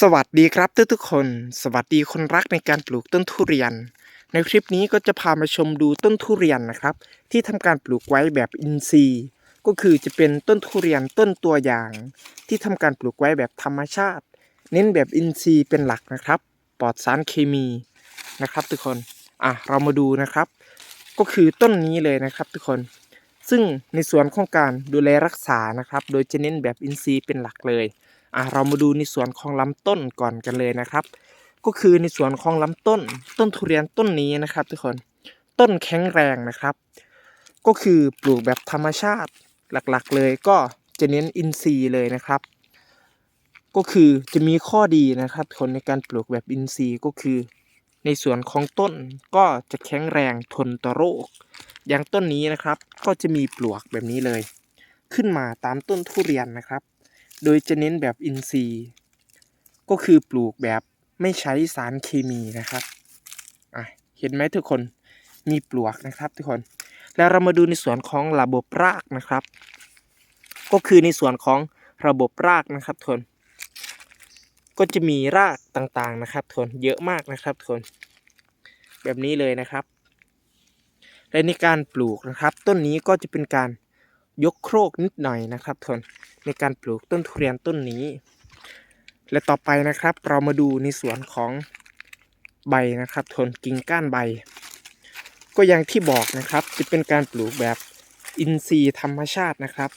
สวัสดีครับทุกทุกๆคน สวัสดีคนรักในการปลูกต้นทุเรียน ในคลิปนี้ก็จะพามาชมดูต้นทุเรียนนะครับ ที่ทำการปลูกไว้แบบอินทรีย์ ก็คือจะเป็นต้นทุเรียนต้นตัวอย่าง ที่ทำการปลูกไว้แบบธรรมชาติ เน้นแบบอินทรีย์เป็นหลักนะครับ ปลอดสารเคมีนะครับทุกคนอะเรามาดูนะครับ ก็คือต้นนี้เลยนะครับทุกคน ซึ่งในส่วนของการดูแลรักษานะครับ โดยจะเน้นแบบอินทรีย์เป็นหลักเลย อะเรามาดูในส่วนของลำต้นก่อนกันเลยนะครับ ก็คือในส่วนของลำต้น ต้นทุเรียนต้นนี้นะครับ ทุกคนต้นแข็งแรงนะครับ ก็คือปลูกแบบธรรมชาติหลักๆ เลยก็จะเน้นอินทรีย์เลยนะครับ ก็คือจะมีข้อดีนะครับทุกคนในการปลูกแบบอินทรีย์ก็คือ ในส่วนของต้นก็จะแข็งแรงทนต่อโรค อย่างต้นนี้นะครับ ก็จะมีปลวกแบบนี้เลย ขึ้นมาตามต้นทุเรียนนะครับ โดยจะเน้นแบบอินทรีย์ ก็คือปลูกแบบไม่ใช้สารเคมีนะครับอะเห็นไหมทุกคนมีปลวกนะครับทุกคน แล้วเรามาดูในส่วนของระบบรากนะครับ ก็คือในส่วนของระบบรากนะครับทุกคน ก็จะมีรากต่างๆนะครับทุกคนเยอะมากนะครับทุกคน แบบนี้เลยนะครับ และในการปลูกนะครับ ต้นนี้ก็จะเป็นการ ยกโครกนิดหน่อยนะครับทุนในการปลูกต้นทุเรียนต้นนี้ และต่อไปนะครับเรามาดูในส่วนของใบนะครับทนกิ่งก้านใบ ก็อย่างที่บอกนะครับจะเป็นการปลูกแบบอินทรีย์ธรรมชาตินะครับ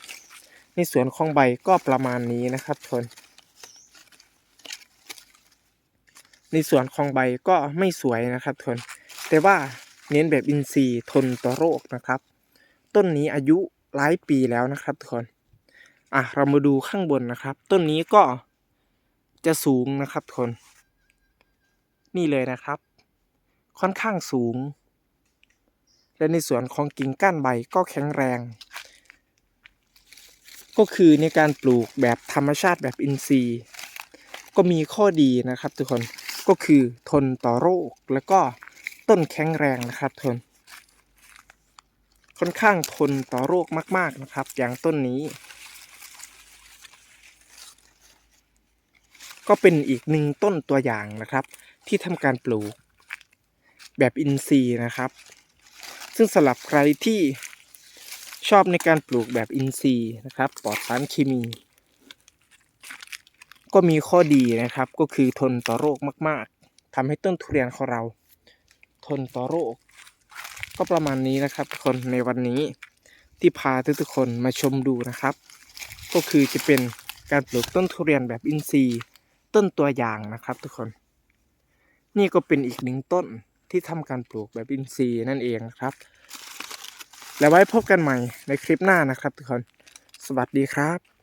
ในส่วนของใบก็ประมาณนี้นะครับทนในส่วนของใบก็ไม่สวยนะครับทนแต่ว่าเน้นแบบอินทรีย์ทนต่อโรคนะครับ ต้นนี้อายุ หลายปีแล้วนะครับทุกคน อะเรามาดูข้างบนนะครับ ต้นนี้ก็จะสูงนะครับทุกคน นี่เลยนะครับ ค่อนข้างสูง และในส่วนของกิ่งก้านใบก็แข็งแรง ก็คือในการปลูกแบบธรรมชาติแบบอินทรีย์ ก็มีข้อดีนะครับทุกคนก็คือทนต่อโรคแล้วก็ต้นแข็งแรงนะครับทุกคน ค่อนข้างทนต่อโรคมาก ๆนะครับ อย่างต้นนี้ ก็เป็นอีกหนึ่งต้นตัวอย่างนะครับ ที่ทำการปลูก แบบอินทรีย์นะครับ ซึ่งสำหรับใครที่ชอบในการปลูกแบบอินทรีย์นะครับปลอดสารเคมี ก็มีข้อดีนะครับก็คือทนต่อโรคมาก ๆทำให้ต้นทุเรียนของเรา ทนต่อโรค ก็ประมาณนี้นะครับทุกคนในวันนี้ที่พาทุกๆคนมาชมดูนะครับ ก็คือจะเป็นการปลูกต้นทุเรียนแบบอินทรีย์ต้นตัวอย่างนะครับ ทุกคน นี่ก็เป็นอีกหนึ่งต้นที่ทำการปลูกแบบอินทรีย์นั่นเองครับ แล้วไว้พบกันใหม่ในคลิปหน้านะครับ ทุกคน สวัสดีครับ